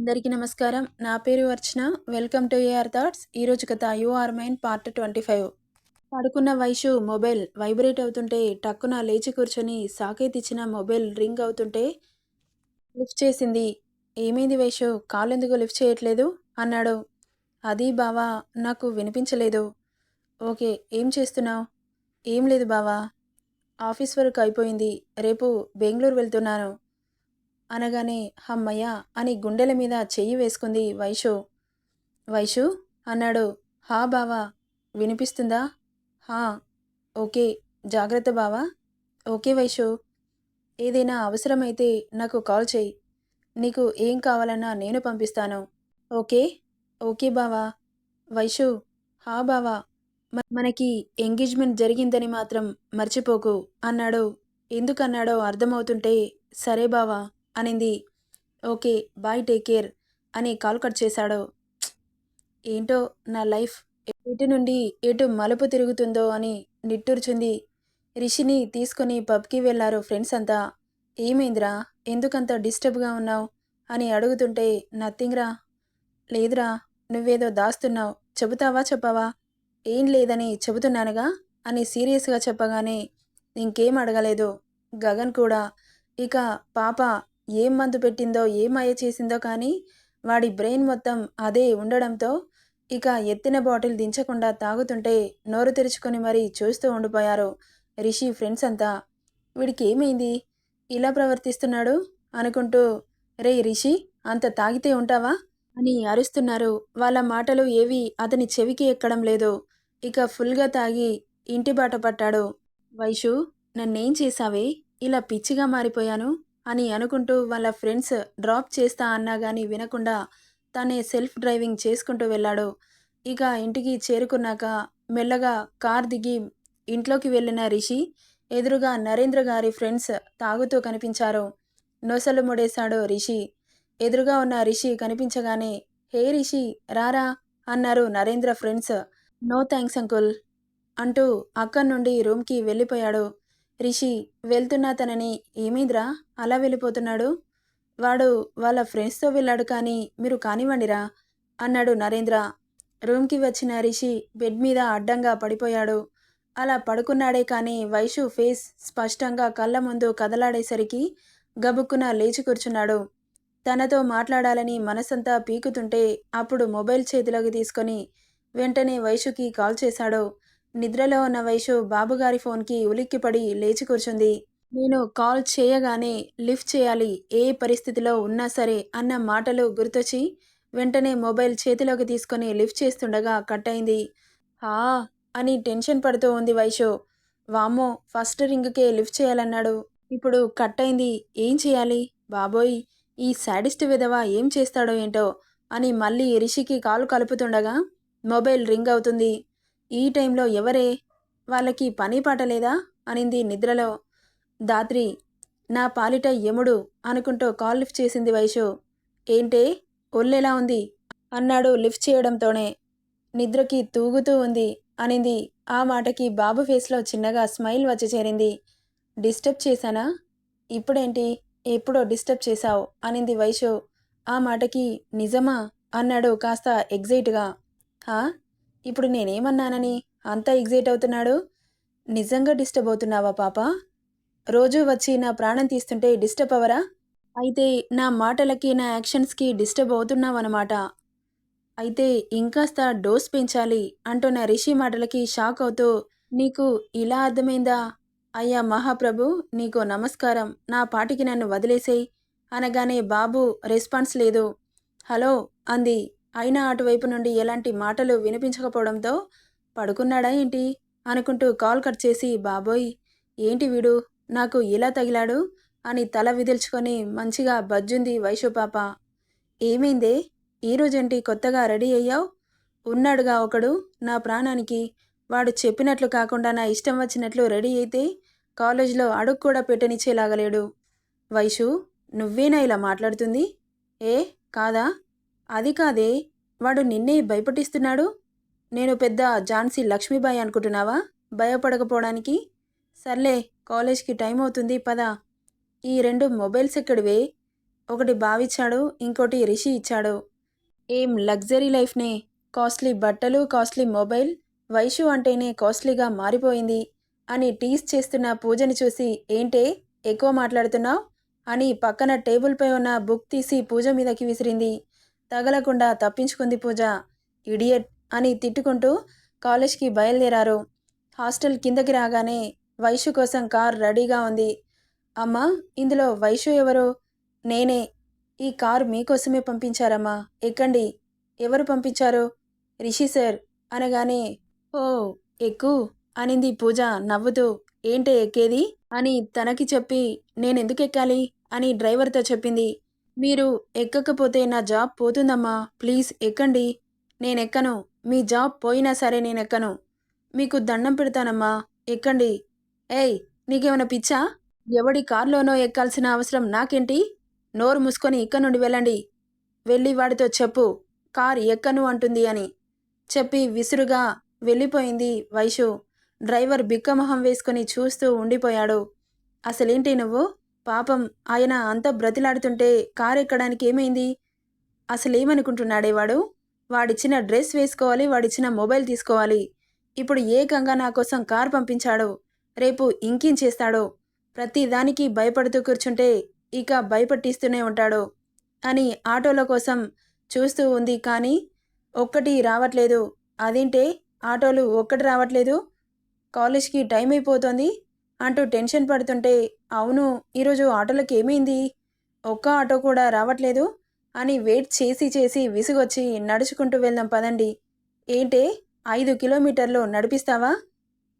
అందరికీ నమస్కారం. నా పేరు Archana. Welcome to AR thoughts. ఈరోజు కథ you're mine part twenty five. పడుకున్న వైషు మొబైల్ వైబ్రేట్ అవుతుంటే టక్కున లేచి కూర్చొని సాకేత్ ఇచ్చిన మొబైల్ రింగ్ అవుతుంటే లిఫ్ట్ చేసింది. ఏమైంది వైషు కాల్ ఎందుకు లిఫ్ట్ చేయట్లేదు? అన్నాడు. అది బావా నాకు వినిపించలేదు. ఓకే ఏం చేస్తున్నావు? ఏం లేదు బావా. ఆఫీస్ వర్క్ అయిపోయింది. రేపు బెంగళూరు వెళ్తున్నాను. అనగానే హమ్మయ్య అని గుండెల మీద చెయ్యి వేసుకుంది వైషు. వైషు అన్నాడు. హా బావా వినిపిస్తుందా? హా ఓకే జాగ్రత్త బావా. ఓకే వైషు ఏదైనా అవసరమైతే నాకు కాల్ చేయి నీకు ఏం కావాలన్నా నేను పంపిస్తాను. ఓకే ఓకే బావా. వైషు హా బావా మనకి ఎంగేజ్మెంట్ జరిగిందని మాత్రం మర్చిపోకు అన్నాడు. ఎందుకన్నాడో అర్థమవుతుంటే సరే బావా అనింది. ఓకే బాయ్ టేక్ కేర్ అని కాల్ కట్ చేశాడు. ఏంటో నా లైఫ్ ఎటు నుండి ఎటు మలుపు తిరుగుతుందో అని నిట్టూర్చుంది. రిషిని తీసుకొని పబ్కి వెళ్ళారు ఫ్రెండ్స్ అంతా. ఏమైందిరా? ఎందుకంత డిస్టర్బ్గా ఉన్నావు? అని అడుగుతుంటే నథింగ్రా లేదురా. నువ్వేదో దాస్తున్నావు. చెబుతావా చెప్పవా? ఏం లేదని చెబుతున్నానుగా? అని సీరియస్గా చెప్పగానే ఇంకేం అడగలేదు. గగన్ కూడా. ఇక పాప ఏం మందు పెట్టిందో ఏం చేసిందో కానీ వాడి బ్రెయిన్ మొత్తం అదే ఉండడంతో ఇక ఎత్తిన బాటిల్ దించకుండా తాగుతుంటే నోరు తెరుచుకొని మరీ చూస్తూ ఉండిపోయారు రిషి ఫ్రెండ్స్ అంతా. వీడికి ఏమైంది ఇలా ప్రవర్తిస్తున్నాడు అనుకుంటూ రే రిషి అంత తాగితే ఉంటావా? అని అరుస్తున్నారు. వాళ్ళ మాటలు ఏవి అతని చెవికి ఎక్కడం లేదు. ఇక ఫుల్గా తాగి ఇంటి బాట పట్టాడు. వైషు నన్నేం చేశావే? ఇలా పిచ్చిగా మారిపోయాను. అని అనుకుంటూ వాళ్ళ ఫ్రెండ్స్ డ్రాప్ చేస్తా అన్నా కానీ వినకుండా తనే సెల్ఫ్ డ్రైవింగ్ చేసుకుంటూ వెళ్ళాడు. ఇక ఇంటికి చేరుకున్నాక మెల్లగా కార్ దిగి ఇంట్లోకి వెళ్ళిన రిషి ఎదురుగా నరేంద్ర గారి ఫ్రెండ్స్ తాగుతూ కనిపించారు. నొసలు ముడేశాడు రిషి. ఎదురుగా ఉన్న రిషి కనిపించగానే హే రిషి రారా అన్నారు Narendra friends. No thanks uncle అంటూ అక్కడి నుండి రూమ్కి వెళ్ళిపోయాడు. రిషి వెళ్తున్న తనని ఏమైందిరా? అలా వెళ్ళిపోతున్నాడు? వాడు వాళ్ళ ఫ్రెండ్స్తో వెళ్ళాడు కానీ మీరు కానివ్వండిరా అన్నాడు నరేంద్ర. రూమ్కి వచ్చిన రిషి బెడ్ మీద అడ్డంగా పడిపోయాడు. అలా పడుకున్నాడే కానీ వైషు ఫేస్ స్పష్టంగా కళ్ళ ముందు కదలాడేసరికి గబుక్కున లేచి కూర్చున్నాడు. తనతో మాట్లాడాలని మనసంతా పీకుతుంటే అప్పుడు మొబైల్ చేతిలోకి తీసుకొని వెంటనే వైషుకి కాల్ చేశాడు. నిద్రలో ఉన్న వైషు బాబుగారి ఫోన్కి ఉలిక్కిపడి లేచి కూర్చుంది. నేను కాల్ చేయగానే లిఫ్ట్ చేయాలి ఏ పరిస్థితిలో ఉన్నా సరే అన్న మాటలు గుర్తొచ్చి వెంటనే మొబైల్ చేతిలోకి తీసుకొని లిఫ్ట్ చేస్తుండగా కట్ అయింది హా! అని టెన్షన్ పడుతూ ఉంది వైషు. వామ్మో ఫస్ట్ రింగ్కే లిఫ్ట్ చేయాలన్నాడు. ఇప్పుడు కట్ అయింది ఏం చేయాలి? బాబోయ్ ఈ శాడిస్ట్ విధవ ఏం చేస్తాడో ఏంటో అని మళ్ళీ రిషికి కాలు కలుపుతుండగా మొబైల్ రింగ్ అవుతుంది. ఈ టైంలో ఎవరే? వాళ్ళకి పని పాట లేదా? అనింది నిద్రలో. దాత్రి నా పాలిట యముడు అనుకుంటూ కాల్ లిఫ్ట్ చేసింది వైషు. ఏంటే? ఒళ్ళెలా ఉంది? అన్నాడు లిఫ్ట్ చేయడంతోనే. నిద్రకి తూగుతూ ఉంది అనింది. ఆ మాటకి బాబు ఫేస్లో చిన్నగా స్మైల్ వచ్చి చేరింది. డిస్టర్బ్ చేశానా? ఇప్పుడేంటి? ఎప్పుడో డిస్టర్బ్ చేశావు అనింది వైషు. ఆ మాటకి నిజమా? అన్నాడు కాస్త ఎగ్జైట్గా. హా? ఇప్పుడు నేనేమన్నానని అంత ఎగ్జైట్ అవుతున్నాడు? నిజంగా డిస్టర్బ్ అవుతున్నావా పాప? రోజు వచ్చి నా ప్రాణం తీస్తుంటే డిస్టర్బ్ అవరా అయితే నా మాటలకి నా యాక్షన్స్కి డిస్టర్బ్ అవుతున్నావన్నమాట. అయితే ఇంకాస్త డోస్ పెంచాలి అంటున్న రిషి మాటలకి షాక్ అవుతూ నీకు ఇలా అర్థమైందా? అయ్యా మహాప్రభు నీకు నమస్కారం. నా పాటికి నన్ను వదిలేసేయ్ అనగానే బాబు రెస్పాన్స్ లేదు. హలో అంది. అయినా అటువైపు నుండి ఎలాంటి మాటలు వినిపించకపోవడంతో పడుకున్నాడా ఏంటి? అనుకుంటూ కాల్ కట్ చేసి బాబోయ్ ఏంటి వీడు? నాకు ఇలా తగిలాడు? అని తల విదిల్చుకొని మంచిగా బజ్జుంది వైశుపాప ఏమైందే? ఈరోజేంటి కొత్తగా రెడీ అయ్యావు? ఉన్నాడుగా ఒకడు నా ప్రాణానికి. వాడు చెప్పినట్లు కాకుండా నా ఇష్టం వచ్చినట్లు రెడీ అయితే కాలేజీలో అడుగు కూడా పెట్టనిచ్చేలాగలేడు. వైషు నువ్వేనా ఇలా మాట్లాడుతుంది? ఏ కాదా? అది కాదే వాడు నిన్నే భయపటిస్తున్నాడు నేను పెద్ద ఝాన్సీ లక్ష్మీబాయి అనుకుంటున్నావా? భయపడకపోవడానికి? సర్లే కాలేజ్కి టైం అవుతుంది పద. ఈ రెండు మొబైల్స్ ఎక్కడివే? ఒకటి బావిచ్చాడు ఇంకోటి రిషి ఇచ్చాడు. ఏం లగ్జరీ లైఫ్నే? కాస్ట్లీ బట్టలు కాస్ట్లీ మొబైల్? వైషు అంటేనే కాస్ట్లీగా మారిపోయింది అని టీస్ చేస్తున్న పూజని చూసి ఏంటే ఎక్కువ మాట్లాడుతున్నావు? అని పక్కన టేబుల్పై ఉన్న బుక్ తీసి పూజ మీదకి విసిరింది. తగలకుండా తప్పించుకుంది పూజ. ఇడియట్ అని తిట్టుకుంటూ కాలేజ్కి బయలుదేరారు. హాస్టల్ కిందకి రాగానే వైషు కోసం కార్ రెడీగా ఉంది. అమ్మా ఇందులో వైషు ఎవరు? నేనే. ఈ కార్ మీకోసమే పంపించారమ్మా. ఎక్కండి. ఎవరు పంపించారు? రిషి సార్ అనగానే ఓ ఎక్కు అనింది పూజ నవ్వుతూ. ఏంటే ఎక్కేది? అని తనకి చెప్పి నేనెందుకు ఎక్కాలి? అని డ్రైవర్తో చెప్పింది. మీరు ఎక్కకపోతే నా జాబ్ పోతుందమ్మా. ప్లీజ్ ఎక్కండి. నేనెక్కను. మీ జాబ్ పోయినా సరే నేనెక్కను. మీకు దండం పెడతానమ్మా. ఎక్కండి. ఏయ్ నీకేమైనా పిచ్చా? ఎవడి కార్లోనో ఎక్కాల్సిన అవసరం నాకేంటి? నోరు మూసుకొని ఇక్కడ నుండి వెళ్ళండి. వెళ్ళి వాడితో చెప్పు. కార్ ఎక్కను అంటుంది అని. చెప్పి విసురుగా వెళ్ళిపోయింది వైషు. డ్రైవర్ బిక్కమొహం వేసుకుని చూస్తూ ఉండిపోయాడు. అసలేంటి నువ్వు? పాపం ఆయన అంత బ్రతిలాడుతుంటే కారు ఎక్కడానికి ఏమైంది? అసలేమనుకుంటున్నాడే వాడు? వాడిచ్చిన డ్రెస్ వేసుకోవాలి వాడిచ్చిన మొబైల్ తీసుకోవాలి. ఇప్పుడు ఏకంగా నా కోసం కార్ పంపించాడు రేపు ఇంకేం చేస్తాడో? ప్రతిదానికి భయపడుతూ కూర్చుంటే ఇక భయపట్టిస్తూనే ఉంటాడు? అని ఆటోల కోసం చూస్తూ ఉంది కానీ ఒక్కటి రావట్లేదు. అదేంటే ఆటోలు ఒక్కటి రావట్లేదు. కాలేజ్కి టైం అయిపోతుంది అంటూ టెన్షన్ పడుతుంటే అవును ఈరోజు ఆటోలకు ఏమైంది? ఒక్క ఆటో కూడా రావట్లేదు అని వెయిట్ చేసి చేసి విసుగొచ్చి నడుచుకుంటూ వెళ్దాం పదండి. ఏంటే ఐదు కిలోమీటర్లు నడిపిస్తావా?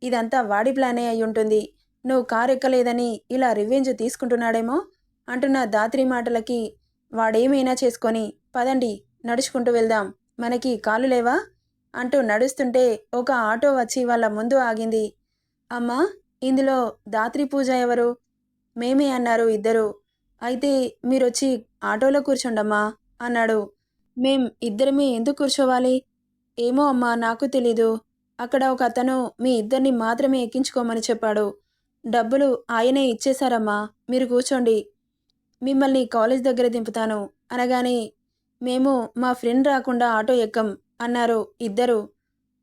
ఇదంతా వాడి ప్లానే అయి ఉంటుంది. నువ్వు కారు ఎక్కలేదని ఇలా రివెంజ్ తీసుకుంటున్నాడేమో అంటున్న దాత్రి మాటలకి వాడేమైనా చేసుకొని పదండి నడుచుకుంటూ వెళ్దాం. మనకి కాలు లేవా? అంటూ నడుస్తుంటే ఒక ఆటో వచ్చి వాళ్ళ ముందు ఆగింది. అమ్మా ఇందులో దాత్రి పూజ ఎవరు? మేమే అన్నారు ఇద్దరు. అయితే మీరొచ్చి ఆటోలో కూర్చోండమ్మా అన్నాడు. మేం ఇద్దరమే ఎందుకు కూర్చోవాలి? ఏమో అమ్మా నాకు తెలీదు. అక్కడ ఒక అతను మీ ఇద్దరిని మాత్రమే ఎక్కించుకోమని చెప్పాడు. డబ్బులు ఆయనే ఇచ్చేశారమ్మా మీరు కూర్చోండి. మిమ్మల్ని కాలేజ్ దగ్గర దింపుతాను అనగానే మేము మా ఫ్రెండ్ రాకుండా ఆటో ఎక్కం అన్నారు ఇద్దరు.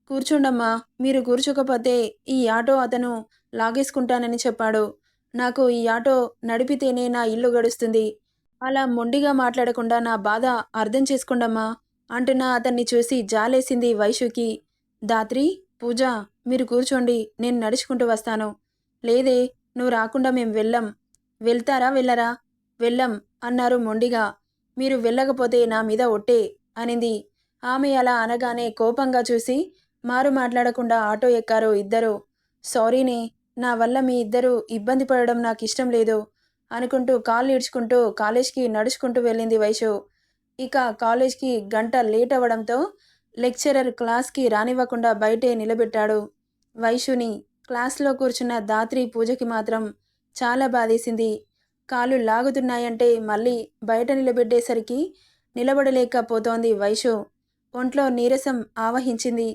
కూర్చోండమ్మా మీరు కూర్చోకపోతే ఈ ఆటో అతను లాగేసుకుంటానని చెప్పాడు. నాకు ఈ ఆటో నడిపితేనే నా ఇల్లు గడుస్తుంది. అలా మొండిగా మాట్లాడకుండా నా బాధ అర్థం చేసుకోండమ్మా అంటున్న అతన్ని చూసి జాలేసింది వైషుకి దాత్రి పూజ మీరు కూర్చోండి నేను నడుచుకుంటూ వస్తాను. లేదే నువ్వు రాకుండా మేం వెళ్ళం. వెళ్తారా వెళ్ళరా? వెళ్ళం అన్నారు మొండిగా. మీరు వెళ్ళకపోతే నా మీద ఒట్టే అనింది. ఆమె అలా అనగానే కోపంగా చూసి మారు మాట్లాడకుండా ఆటో ఎక్కారు ఇద్దరు. సారీనే నా వల్ల మీ ఇద్దరు ఇబ్బంది పడడం నాకు ఇష్టం లేదు అనుకుంటూ కాళ్ళు ఈడ్చుకుంటూ కాలేజ్కి నడుచుకుంటూ వెళ్ళింది వైషు ఇక కాలేజ్కి గంట లేట్ అవ్వడంతో లెక్చరర్ క్లాస్కి రానివ్వకుండా బయటే నిలబెట్టాడు వైషుని క్లాస్లో కూర్చున్న దాత్రి పూజకి మాత్రం చాలా బాధేసింది. కాళ్ళు లాగుతున్నాయంటే మళ్ళీ బయట నిలబెట్టేసరికి నిలబడలేకపోతోంది వైషు ఒంట్లో నీరసం ఆవహించింది.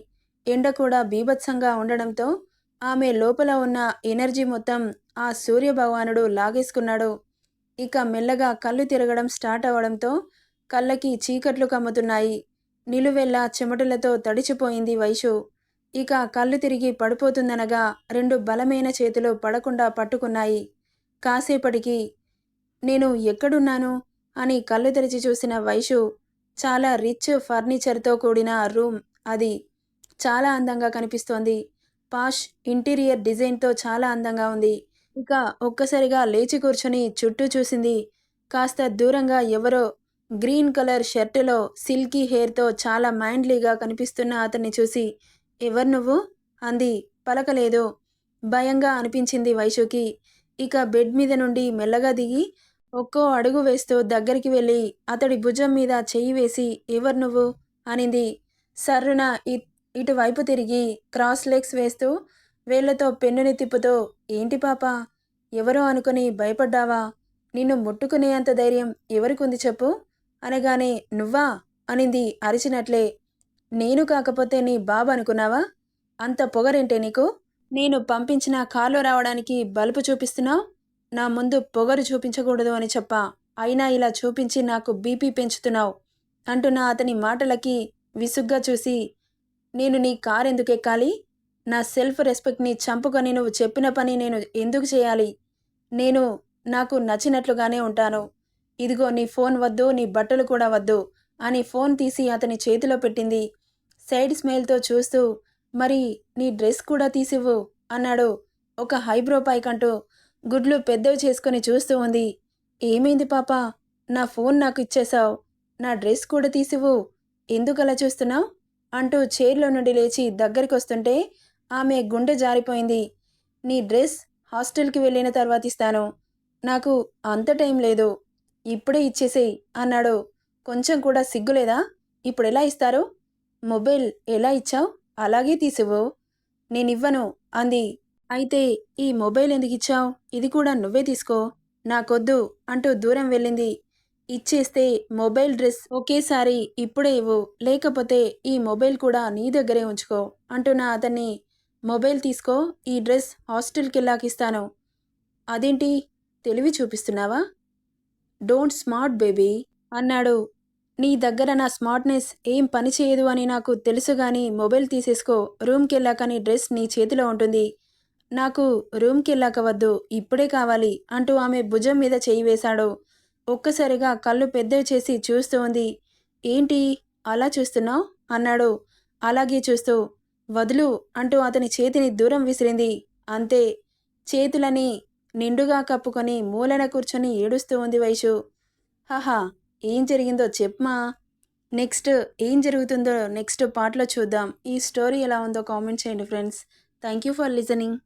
ఎండ కూడా బీభత్సంగా ఉండడంతో ఆమె లోపల ఉన్న ఎనర్జీ మొత్తం ఆ సూర్యభగవానుడు లాగేసుకున్నాడు. ఇక మెల్లగా కళ్ళు తిరగడం స్టార్ట్ అవ్వడంతో కళ్ళకి చీకట్లు కమ్ముతున్నాయి. నిలువెల్లా చెమటలతో తడిచిపోయింది వైషు. ఇక కళ్ళు తిరిగి పడిపోతుందనగా రెండు బలమైన చేతులు పడకుండా పట్టుకున్నాయి. కాసేపటికి నేను ఎక్కడున్నాను? అని కళ్ళు తెరిచి చూసిన వైషు చాలా రిచ్ ఫర్నిచర్తో కూడిన రూమ్ అది. చాలా అందంగా కనిపిస్తోంది. పాష్ ఇంటీరియర్ డిజైన్తో చాలా అందంగా ఉంది. ఇక ఒక్కసారిగా లేచి కూర్చొని చుట్టూ చూసింది. కాస్త దూరంగా ఎవరో గ్రీన్ కలర్ షర్టులో సిల్కీ హెయిర్తో చాలా మైండ్లీగా కనిపిస్తున్న అతన్ని చూసి ఎవరు నువ్వు? అంది. పలకలేదు. భయంగా అనిపించింది వైశుకి. ఇక బెడ్ మీద నుండి మెల్లగా దిగి ఒక్కో అడుగు వేస్తూ దగ్గరికి వెళ్ళి అతడి భుజం మీద చెయ్యి వేసి ఎవరు నువ్వు? అనింది. సర్రున ఇ- ఇటువైపు తిరిగి క్రాస్ లెగ్స్ వేస్తూ వేళ్ళతో పెన్నుని తిప్పుతూ ఏంటి పాప? ఎవరో అనుకుని భయపడ్డావా? నిన్ను ముట్టుకునేంత ధైర్యం ఎవరికుంది చెప్పు అనగానే నువ్వా అనింది అరిచినట్లే. నేను కాకపోతే నీ బాబు అనుకున్నావా? అంత పొగరేంటే నీకు? నేను పంపించిన కారులో రావడానికి బలుపు చూపిస్తున్నావు? నా ముందు పొగరు చూపించకూడదు అని చెప్పా. అయినా ఇలా చూపించి నాకు బీపీ పెంచుతున్నావు అంటున్న అతని మాటలకి విసుగ్గా చూసి నేను నీ కార్ ఎందుకు ఎక్కాలి? నా సెల్ఫ్ రెస్పెక్ట్ని చంపుకొని నువ్వు చెప్పిన పని నేను ఎందుకు చేయాలి? నేను నాకు నచ్చినట్లుగానే ఉంటాను. ఇదిగో నీ ఫోన్ వద్దు నీ బట్టలు కూడా వద్దు అని ఫోన్ తీసి అతని చేతిలో పెట్టింది. సైడ్ స్మైల్తో చూస్తూ మరి నీ డ్రెస్ కూడా తీసివ్వు అన్నాడు ఒక హైబ్రో కంటూ గుడ్లు పెద్దవి చేసుకుని చూస్తూ ఉంది. ఏమైంది పాప? నా ఫోన్ నాకు ఇచ్చేశావు. నా డ్రెస్ కూడా తీసివ్వు. ఎందుకలా చూస్తున్నావు? అంటూ చైర్లో నుండి లేచి దగ్గరికి వస్తుంటే ఆమె గుండె జారిపోయింది. నీ డ్రెస్ హాస్టల్కి వెళ్ళిన తర్వాత ఇస్తాను. నాకు అంత టైం లేదు. ఇప్పుడే ఇచ్చేసేయ్ అన్నాడు. కొంచెం కూడా సిగ్గులేదా? ఇప్పుడు ఎలా ఇస్తారు? మొబైల్ ఎలా ఇచ్చావు? అలాగే తీసివ్వు. నేనివ్వను అంది. అయితే ఈ మొబైల్ ఎందుకు ఇచ్చావు? ఇది కూడా నువ్వే తీసుకో. నాకొద్దు అంటూ దూరం వెళ్ళింది. ఇచ్చేస్తే మొబైల్ డ్రెస్ ఒకేసారి ఇప్పుడే ఇవ్వు లేకపోతే ఈ మొబైల్ కూడా నీ దగ్గరే ఉంచుకో అంటున్న అతన్ని. మొబైల్ తీసుకో ఈ డ్రెస్ హాస్టల్కి వెళ్ళాకిస్తాను. అదేంటి? తెలివి చూపిస్తున్నావా? డోంట్ స్మార్ట్ బేబీ అన్నాడు. నీ దగ్గర నా స్మార్ట్నెస్ ఏం పని చేయదు అని నాకు తెలుసు కానీ మొబైల్ తీసేసుకో రూమ్కి వెళ్ళాక నీ డ్రెస్ నీ చేతిలో ఉంటుంది. నాకు రూమ్కి వెళ్ళాక వద్దు ఇప్పుడే కావాలి అంటూ ఆమె భుజం మీద చేయి వేశాడు. ఒక్కసారిగా కళ్ళు పెద్దవి చేసి చూస్తూ ఉంది. ఏంటి? అలా చూస్తున్నావు? అన్నాడు. అలాగే చూస్తూ వదులు అంటూ అతని చేతిని దూరం విసిరింది. అంతే. చేతులని నిండుగా కప్పుకొని మూలన కూర్చొని ఏడుస్తూ ఉంది వైషు. హహా ఏం జరిగిందో చెప్పమా? నెక్స్ట్ ఏం జరుగుతుందో నెక్స్ట్ పార్ట్లో చూద్దాం. ఈ స్టోరీ ఎలా ఉందో కామెంట్ చేయండి friends. Thank you for listening.